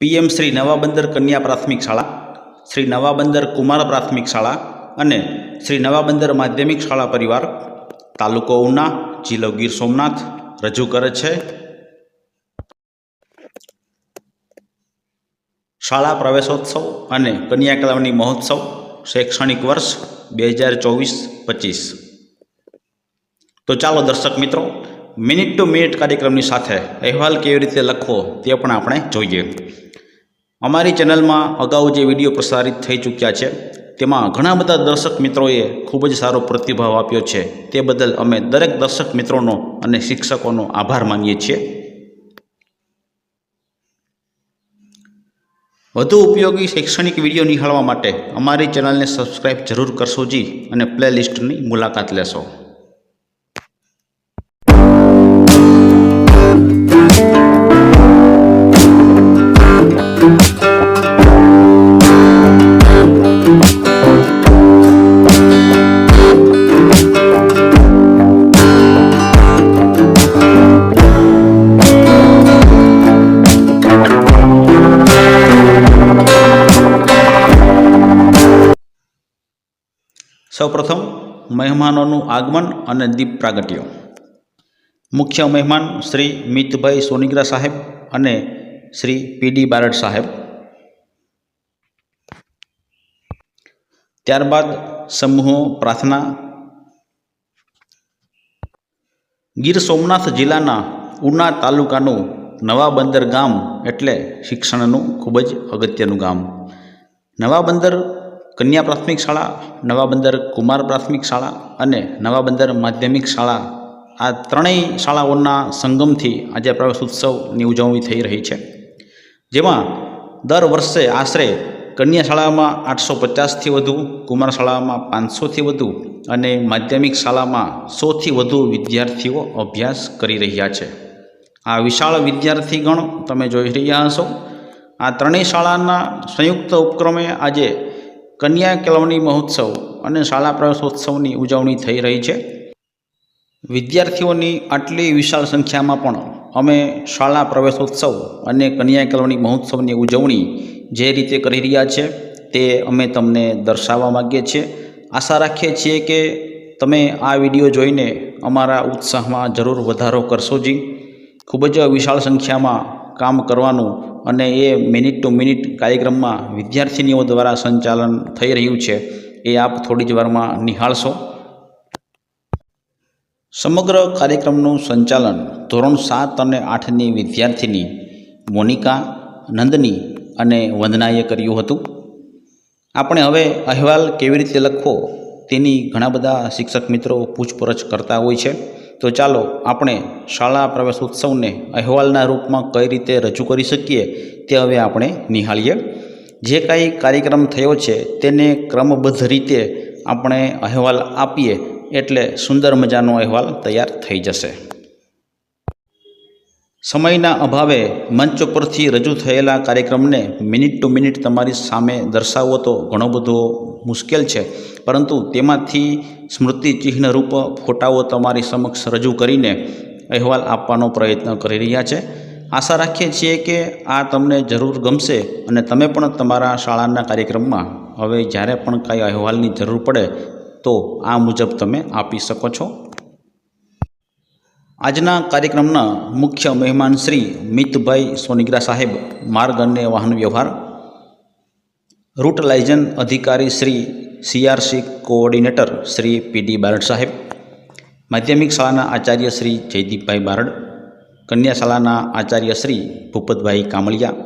PM Shri Navabandar કન્યા પ્રાથમિક શાળા, શ્રી નવાબંદર કુમાર પ્રાથમિક શાળા અને શ્રી નવાબંદર માધ્યમિક શાળા પરિવાર તાલુકો ઉના, જિલ્લો ગીર સોમનાથ રજૂ કરે છે. શાળા પ્રવેશોત્સવ અને કન્યા કેળવણી મહોત્સવ શૈક્ષણિક વર્ષ બે હજાર ચોવીસ પચીસ. તો ચાલો દર્શક મિત્રો, મિનિટ ટુ મિનિટ કાર્યક્રમની સાથે અહેવાલ કેવી રીતે લખવો તે પણ આપણે જોઈએ. અમારી ચેનલમાં અગાઉ જે વીડિયો પ્રસારિત થઈ ચૂક્યા છે, તેમાં ઘણા બધા દર્શક મિત્રોએ ખૂબ જ સારો પ્રતિભાવ આપ્યો છે. તે બદલ અમે દરેક દર્શક મિત્રોનો અને શિક્ષકોનો આભાર માનીએ છીએ. વધુ ઉપયોગી શૈક્ષણિક વીડિયો નિહાળવા માટે અમારી ચેનલને સબસ્ક્રાઈબ જરૂર કરશો જી અને પ્લે લિસ્ટની મુલાકાત લેશો. સૌપ્રથમ મહેમાનોનું આગમન અને દીપ પ્રાગટ્ય. મુખ્ય મહેમાન શ્રી મિતભાઈ સોનિગ્રા સાહેબ અને શ્રી પીડી બારડ સાહેબ. ત્યારબાદ સમૂહ પ્રાર્થના. ગીર સોમનાથ જિલ્લાના ઉના તાલુકાનું નવા બંદર ગામ એટલે શિક્ષણનું ખૂબ જ અગત્યનું ગામ. નવા બંદર કન્યા પ્રાથમિક શાળા, નવા બંદર કુમાર પ્રાથમિક શાળા અને નવા બંદર માધ્યમિક શાળા આ ત્રણેય શાળાઓના સંગમથી આજે પ્રવેશ ઉત્સવની ઉજવણી થઈ રહી છે. જેમાં દર વર્ષે આશરે કન્યા શાળામાં આઠસો પચાસથી વધુ, કુમાર શાળામાં પાંચસોથી વધુ અને માધ્યમિક શાળામાં સોથી વધુ વિદ્યાર્થીઓ અભ્યાસ કરી રહ્યા છે. આ વિશાળ વિદ્યાર્થીગણ તમે જોઈ રહ્યા હશો. આ ત્રણેય શાળાના સંયુક્ત ઉપક્રમે આજે કન્યા કેળવણી મહોત્સવ અને શાળા પ્રવેશોત્સવની ઉજવણી થઈ રહી છે. વિદ્યાર્થીઓની આટલી વિશાળ સંખ્યામાં પણ અમે શાળા પ્રવેશોત્સવ અને કન્યા કેળવણી મહોત્સવની ઉજવણી જે રીતે કરી રહ્યા છે તે અમે તમને દર્શાવવા માગીએ છીએ. આશા રાખીએ છીએ કે તમે આ વીડિયો જોઈને અમારા ઉત્સાહમાં જરૂર વધારો કરશો જી. ખૂબ જ વિશાળ સંખ્યામાં કામ કરવાનું અને એ મિનિટ ટુ મિનિટ કાર્યક્રમમાં વિદ્યાર્થીનીઓ દ્વારા સંચાલન થઈ રહ્યું છે. એ આપ થોડી જ વારમાં નિહાળશો. સમગ્ર કાર્યક્રમનું સંચાલન ધોરણ સાત અને આઠની વિદ્યાર્થીની મોનિકા, નંદની અને વંદનાએ કર્યું હતું. આપણે હવે અહેવાલ કેવી રીતે લખવો તેની ઘણા બધા શિક્ષક મિત્રો પૂછપરછ કરતા હોય છે. તો ચાલો આપણે શાળા પ્રવેશ ઉત્સવને અહેવાલના રૂપમાં કઈ રીતે રજૂ કરી શકીએ તે હવે આપણે નિહાળીએ. જે કાંઈ કાર્યક્રમ થયો છે તેને ક્રમબદ્ધ રીતે આપણે અહેવાલ આપીએ એટલે સુંદર મજાનો અહેવાલ તૈયાર થઈ જશે. સમયના અભાવે મંચ પરથી રજૂ થયેલા કાર્યક્રમને મિનિટ ટુ મિનિટ તમારી સામે દર્શાવવો તો ઘણો બધો મુશ્કેલ છે. પરંતુ તેમાંથી સ્મૃતિ ચિહ્નરૂપ ફોટાઓ તમારી સમક્ષ રજૂ કરીને અહેવાલ આપવાનો પ્રયત્ન કરી રહ્યા છે. આશા રાખીએ છીએ કે આ તમને જરૂર ગમશે અને તમે પણ તમારા શાળાના કાર્યક્રમમાં હવે જ્યારે પણ કાંઈ અહેવાલની જરૂર પડે તો આ મુજબ તમે આપી શકો છો. આજના કાર્યક્રમના મુખ્ય મહેમાન શ્રી મિતભાઈ સોનિગ્રા સાહેબ, માર્ગ અને વાહન વ્યવહાર રૂટ લાયઝન અધિકારી Shri CRC coordinator Shri PD Barad saheb, માધ્યમિક શાળાના આચાર્ય શ્રી જયદીપભાઈ બારડ કન્યા શાળાના આચાર્ય શ્રી ભૂપતભાઈ કામળિયા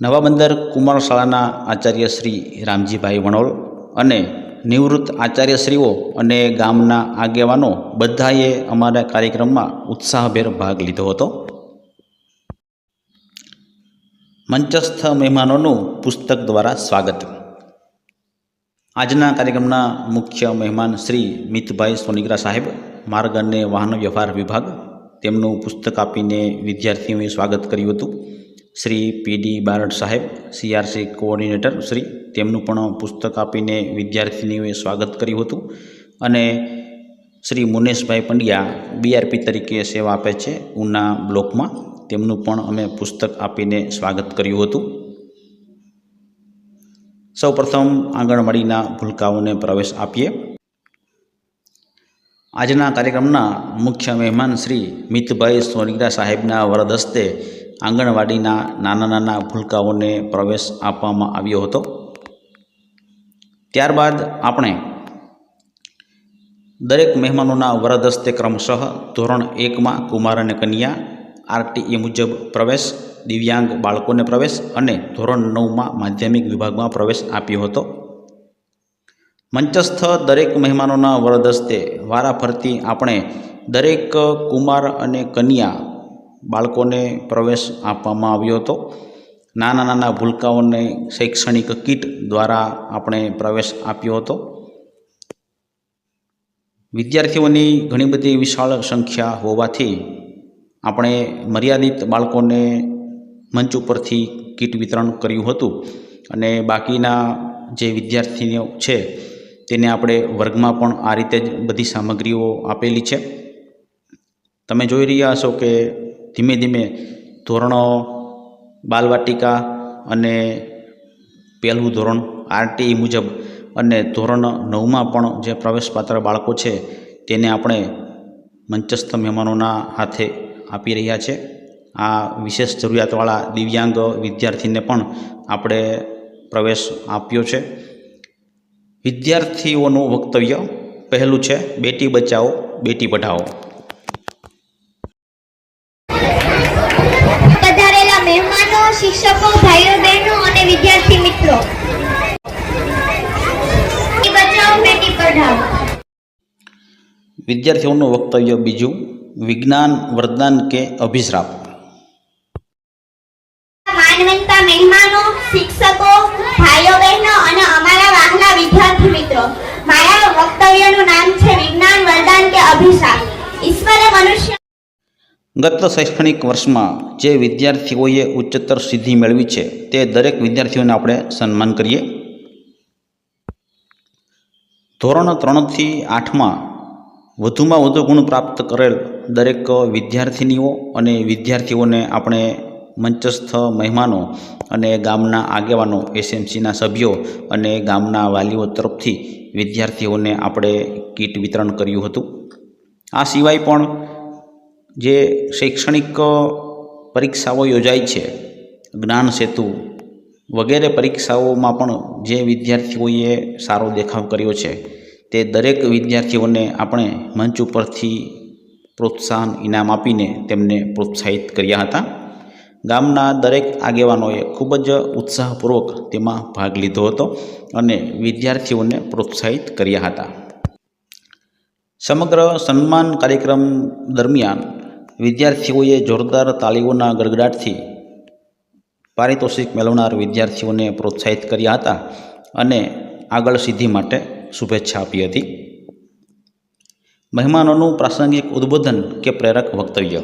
નવા બંદર કુમાર શાળાના આચાર્ય શ્રી રામજીભાઈ વણોલ અને નિવૃત્ત આચાર્યશ્રીઓ અને ગામના આગેવાનો બધાએ અમારા કાર્યક્રમમાં ઉત્સાહભેર ભાગ લીધો હતો. મંચસ્થ મહેમાનોનું પુસ્તક દ્વારા સ્વાગત. આજના કાર્યક્રમના મુખ્ય મહેમાન શ્રી મિતભાઈ સોનિગ્રા સાહેબ, માર્ગ અને વાહન વ્યવહાર વિભાગ, તેમનું પુસ્તક આપીને વિદ્યાર્થીઓએ સ્વાગત કર્યું હતું. શ્રી પીડી બારડ સાહેબ સીઆરસી કોઓર્ડિનેટર શ્રી તેમનું પણ પુસ્તક આપીને વિદ્યાર્થીનીઓએ સ્વાગત કર્યું હતું. અને શ્રી મુનેશભાઈ પંડ્યા બીઆરપી તરીકે સેવા આપે છે ઉના બ્લોકમાં. તેમનું પણ અમે પુસ્તક આપીને સ્વાગત કર્યું હતું. સૌપ્રથમ આંગણવાડીના ભૂલકાઓને પ્રવેશ આપીએ. આજના કાર્યક્રમના મુખ્ય મહેમાન શ્રી મિતભાઈ સોનગરા સાહેબના વરદ હસ્તે આંગણવાડીના નાના નાના ભૂલકાઓને પ્રવેશ આપવામાં આવ્યો હતો. ત્યારબાદ આપણે દરેક મહેમાનોના વરદસ્તે ક્રમશઃ ધોરણ એકમાં કુમાર અને કન્યા, આરટીઈ મુજબ પ્રવેશ, દિવ્યાંગ બાળકોને પ્રવેશ અને ધોરણ નવમાં માધ્યમિક વિભાગમાં પ્રવેશ આપ્યો હતો. મંચસ્થ દરેક મહેમાનોના વરદસ્તે વારાફરતી આપણે દરેક કુમાર અને કન્યા બાળકોને પ્રવેશ આપવામાં આવ્યો હતો. નાના નાના ભૂલકાઓને શૈક્ષણિક કીટ દ્વારા આપણે પ્રવેશ આપ્યો હતો. વિદ્યાર્થીઓની ઘણી બધી વિશાળ સંખ્યા હોવાથી આપણે મર્યાદિત બાળકોને મંચ ઉપરથી કીટ વિતરણ કર્યું હતું અને બાકીના જે વિદ્યાર્થીઓ છે તેને આપણે વર્ગમાં પણ આ રીતે જ બધી સામગ્રીઓ આપેલી છે. તમે જોઈ રહ્યા હશો કે ધીમે ધીમે ધોરણો બાલવાટિકા અને પહેલું ધોરણ આરટીઈ મુજબ અને ધોરણ નવમાં પણ જે પ્રવેશપાત્ર બાળકો છે તેને આપણે મંચસ્થ મહેમાનોના હાથે આપી રહ્યા છે. આ વિશેષ જરૂરિયાતવાળા દિવ્યાંગ વિદ્યાર્થીને પણ આપણે પ્રવેશ આપ્યો છે. વિદ્યાર્થીઓનું વક્તવ્ય પહેલું છે, બેટી બચાવો, બેટી પઢાઓ. વિદ્યાર્થીઓનું વક્તવ્ય બીજું વિજ્ઞાન વરદાન કે અભિશ્રાપ. માનવંતા મહેમાનો શિક્ષકો ભાઈઓ બહેનો અને અમારા વાહના વિદ્યાર્થી મિત્રો મારા વક્તવ્યનું નામ છે વિજ્ઞાન વરદાન કે અભિશાપ ઈશ્વરે મનુષ્ય ગત શૈક્ષણિક વર્ષમાં જે વિદ્યાર્થીઓએ ઉચ્ચતર સિદ્ધિ મેળવી છે તે દરેક વિદ્યાર્થીઓને આપણે સન્માન કરીએ. ધોરણ ત્રણથી આઠમાં વધુમાં વધુ ગુણ પ્રાપ્ત કરેલ દરેક વિદ્યાર્થિનીઓ અને વિદ્યાર્થીઓને આપણે મંચસ્થ મહેમાનો અને ગામના આગેવાનો, એસએમસીના સભ્યો અને ગામના વાલીઓ તરફથી વિદ્યાર્થીઓને આપણે કીટ વિતરણ કર્યું હતું. આ સિવાય પણ જે શૈક્ષણિક પરીક્ષાઓ યોજાય છે, જ્ઞાન સેતુ વગેરે પરીક્ષાઓમાં પણ જે વિદ્યાર્થીઓએ સારો દેખાવ કર્યો છે તે દરેક વિદ્યાર્થીઓને આપણે મંચ ઉપરથી પ્રોત્સાહન, ઇનામ આપીને તેમને પ્રોત્સાહિત કર્યા હતા. ગામના દરેક આગેવાનોએ ખૂબ જ ઉત્સાહપૂર્વક તેમાં ભાગ લીધો હતો અને વિદ્યાર્થીઓને પ્રોત્સાહિત કર્યા હતા. સમગ્ર સન્માન કાર્યક્રમ દરમિયાન વિદ્યાર્થીઓએ જોરદાર તાળીઓના ગડગડાટથી પારિતોષિક મેળવનાર વિદ્યાર્થીઓને પ્રોત્સાહિત કર્યા હતા અને આગળ સિદ્ધિ માટે શુભેચ્છા આપી હતી. મહેમાનોનું પ્રાસંગિક ઉદ્બોધન કે પ્રેરક વક્તવ્ય.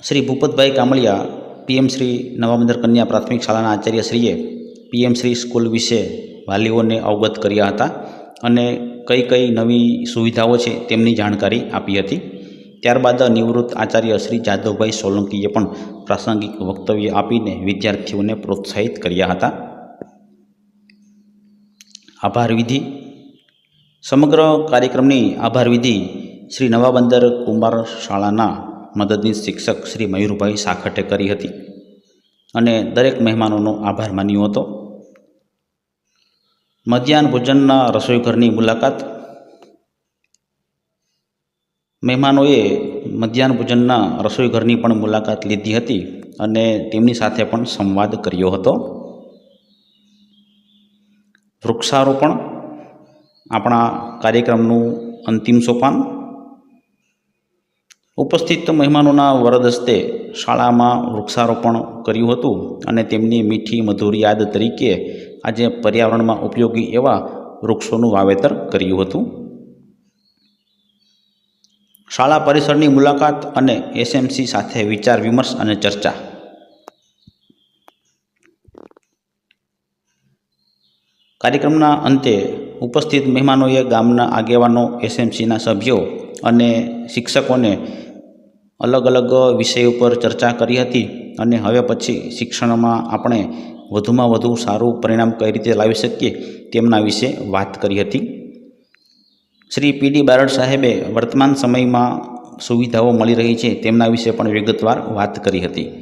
શ્રી ભૂપતભાઈ કામળિયા, પીએમ શ્રી નવાબંદર કન્યા પ્રાથમિક શાળાના આચાર્યશ્રીએ પીએમ શ્રી સ્કૂલ વિશે વાલીઓને અવગત કર્યા હતા અને કઈ કઈ નવી સુવિધાઓ છે તેમની જાણકારી આપી હતી. ત્યારબાદ નિવૃત્ત આચાર્ય શ્રી જાદવભાઈ સોલંકીએ પણ પ્રાસંગિક વક્તવ્ય આપીને વિદ્યાર્થીઓને પ્રોત્સાહિત કર્યા હતા. આભાર વિધિ. સમગ્ર કાર્યક્રમની આભાર વિધિ શ્રી નવાબંદર કુમાર શાળાના મદદનીશ શિક્ષક શ્રી મયુરભાઈ સાખટે કરી હતી અને દરેક મહેમાનોનો આભાર માન્યો હતો. મધ્યાહન ભોજનના રસોઈઘરની મુલાકાત મહેમાનોએ મધ્યાહન ભોજનના રસોઈઘરની પણ મુલાકાત લીધી હતી અને તેમની સાથે પણ સંવાદ કર્યો હતો. વૃક્ષારોપણ આપણા કાર્યક્રમનું અંતિમ સોપાન. ઉપસ્થિત મહેમાનોના વરદ હસ્તે શાળામાં વૃક્ષારોપણ કર્યું હતું અને તેમની મીઠી મધુર યાદ તરીકે આજે પર્યાવરણમાં ઉપયોગી એવા વૃક્ષોનું વાવેતર કર્યું હતું. શાળા પરિસરની મુલાકાત અને એસએમસી સાથે વિચાર, વિમર્શ અને ચર્ચા. કાર્યક્રમના અંતે ઉપસ્થિત મહેમાનોએ ગામના આગેવાનો એસએમસીના સભ્યો અને શિક્ષકોને અલગ અલગ વિષય ઉપર ચર્ચા કરી હતી અને હવે પછી શિક્ષણમાં આપણે વધુમાં વધુ સારું પરિણામ કઈ રીતે લાવી શકીએ તેમના વિશે વાત કરી હતી. શ્રી પી ડી બારડ સાહેબે વર્તમાન સમયમાં સુવિધાઓ મળી રહી છે તેમના વિશે પણ વિગતવાર વાત કરી હતી.